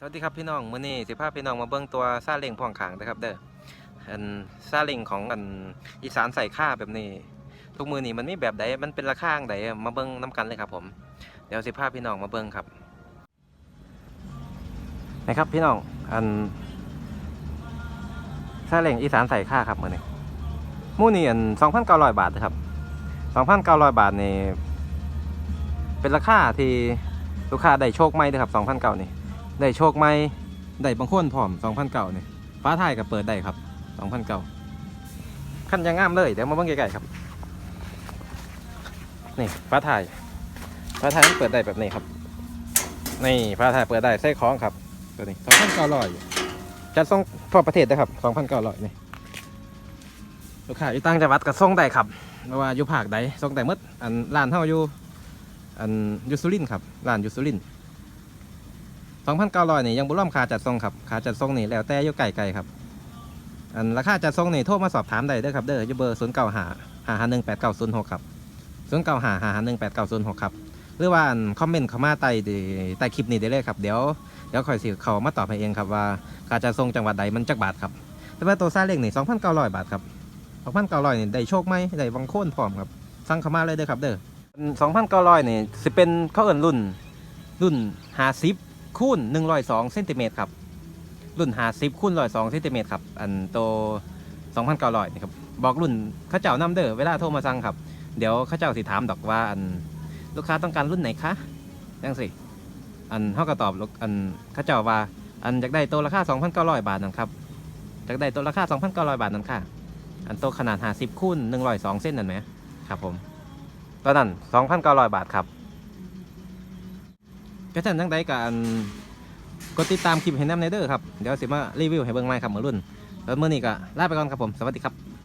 สวัสดีครับพี่น้องมื้อนี้สิพาพี่น้องมาเบิ่งตัวซาเล้งพ่วงขางนะครับเด้ออันซาเล้งของอันอีสานใส่ค่าแบบนี้ ทุกมือนี้มันมีแบบใดมันเป็นราคาจั่งใดมาเบิ่งน้กันเลยครับผม เดี๋ยวสิพาพี่น้องมาเบิ่งครับนะครับพี่น้องอันซาเล้งอีสานใส่ค่าครับมื้อนี้มู่นี้อัน2,900บาทนะครับ2,900บาทนี่เป็นราคาที่ลูกค้าได้โชคไหมเด้อครับ2,900นี่ ได้โชคไหมได้บางคนพร้อม2,009นี่ฟ้าไทายก็เปิดได้ครับ2,009ขั้นยังงามเลยเดี๋ยวมาเบิ่งใกล้ๆครับนี่ฟ้าไทายฟ้าไทายมันเปิดได้แบบนี้ครับนี่ฟ้าไทายเปิดได้ใส่ของครับตัวนี้2,900จัดส่งทั่วประเทศนะครับ2,900นี่ลูกค้าอยู่ต่างจังหวัดก็ส่งได้ครับไม่ว่าอยู่ภาคใดส่งได้หมดอันร้านเฮาอยู่อันยูสุรินครับร้านยูสุรินทร์ 2,900นี่ยังบ่รวมค่าจัดส่งครับค่าจัดส่งนี่แล้วแต่อยู่ไกลๆครับอันราคาจัดส่งนี่โทรมาสอบถามได้เด้อครับเด้ออยู่เบอร์095 5518906ครับ095 5518906ครับหรือว่าคอมเมนต์เข้ามาใต้ใต้คลิปนี้ได้เลยครับ เดี๋ยวเดี๋ยวคอยสิเขามาตอบให้เองครับว่าค่าจัดส่งจังหวัดใดมันจักบาทครับแต่ว่าตัวซาเล้งนี่2,900 บาทครับ2,900นี่ได้โชคไหมได้วังโค่นพร้อมครับสั่งเข้ามาเลยเด้อครับเด้อ2,900นี่สิเป็นเขาเอิ้นรุ่นรุ่น50 คูณ102เซนติเมตรครับ รุ่น50คูณ102เซนติเมตรครับ อันโต2,900นี่ครับ บอกรุ่นข้าเจ้านำเด้อเวลาโทรมาสั่งครับ เดี๋ยวข้าเจ้าสิถามดอกว่าอันลูกค้าต้องการรุ่นไหนคะจังสิ อันเฮาก็ตอบลูกอันข้าเจ้าว่า อันอยากได้ตัวราคา2,900 บาทนั่นครับอยากได้ตัวราคา2,900 บาทนั่นค่ะ อันโตขนาด50คูณ102เส้นนั่นไหมครับผมตอนนั้น2,900 บาทครับ ก็ท่านทั้งใดการกดติดตามคลิปให้น้ำในเด้อครับ เดี๋ยวสิมารีวิวให้เบิ่งใหม่ครับมือรุ่นแล้วมื้อนี้ก็ลาไปก่อนครับผม สวัสดีครับ